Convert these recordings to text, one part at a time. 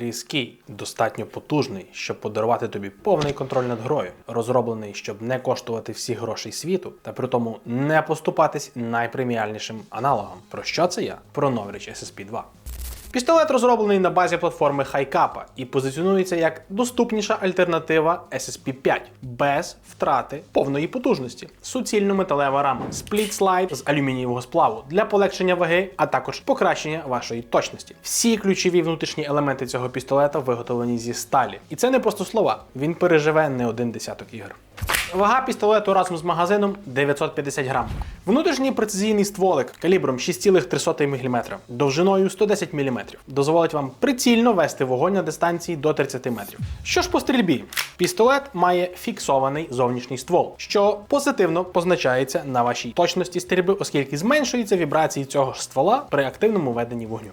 різкий, достатньо потужний, щоб подарувати тобі повний контроль над грою, розроблений, щоб не коштувати всі гроші світу, та при тому не поступатись найпреміальнішим аналогом. Про що це я? Про Novridge SSP 2. Пістолет розроблений на базі платформи Хайкапа і позиціонується як доступніша альтернатива SSP-5 без втрати повної потужності. Суцільно металева рама, спліт слайд з алюмінієвого сплаву для полегшення ваги, а також покращення вашої точності. Всі ключові внутрішні елементи цього пістолета виготовлені зі сталі. І це не просто слова. Він переживе не один десяток ігор. Вага пістолету разом з магазином 950 грам. Внутрішній прецизійний стволик калібром 6,3 мм, довжиною 110 мм, дозволить вам прицільно вести вогонь на дистанції до 30 метрів. Що ж по стрільбі? Пістолет має фіксований зовнішній ствол, що позитивно позначається на вашій точності стрільби, оскільки зменшуються вібрації цього ж ствола при активному веденні вогню.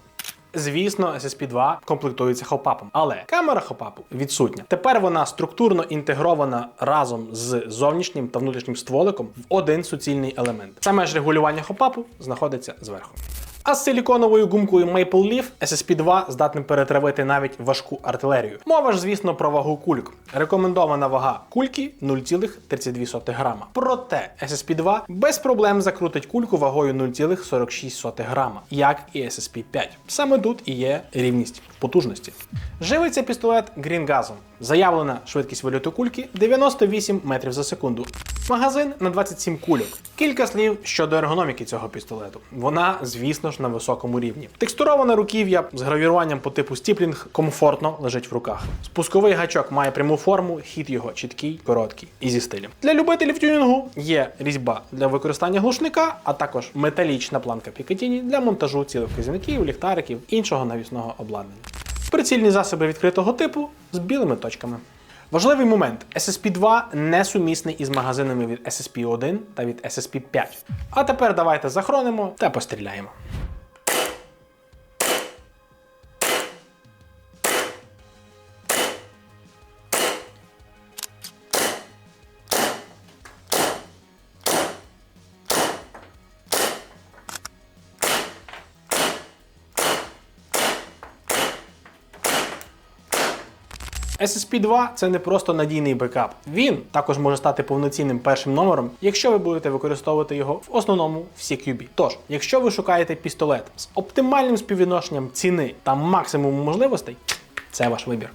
Звісно, SSP2 комплектується хопапом, але камера хопапу відсутня. Тепер вона структурно інтегрована разом з зовнішнім та внутрішнім стволиком в один суцільний елемент. Саме ж регулювання хопапу знаходиться зверху. А з силіконовою гумкою Maple Leaf SSP2 здатним перетравити навіть важку артилерію. Мова ж, звісно, про вагу кульок. Рекомендована вага кульки 0,32 грама. Проте SSP2 без проблем закрутить кульку вагою 0,46 грама, як і SSP5. Саме тут і є рівність потужності. Живиться пістолет грінгазом. Заявлена швидкість вильоту кульки 98 метрів за секунду. Магазин на 27 кульок. Кілька слів щодо ергономіки цього пістолету. Вона, звісно ж, на високому рівні. Текстуроване руків'я з гравіруванням по типу стіплінг комфортно лежить в руках. Спусковий гачок має пряму форму, хід його чіткий, короткий і зі стилем. Для любителів тюнінгу є різьба для використання глушника, а також металічна планка Пікатіні для монтажу цілих вказівників, ліхтариків, іншого навісного обладнання. Прицільні засоби відкритого типу з білими точками. Важливий момент: SSP2 не сумісний із магазинами від SSP1 та від SSP5. А тепер давайте захоронимо та постріляємо. SSP2 це не просто надійний бекап. Він також може стати повноцінним першим номером, якщо ви будете використовувати його в основному в CQB. Тож, якщо ви шукаєте пістолет з оптимальним співвідношенням ціни та максимуму можливостей, це ваш вибір.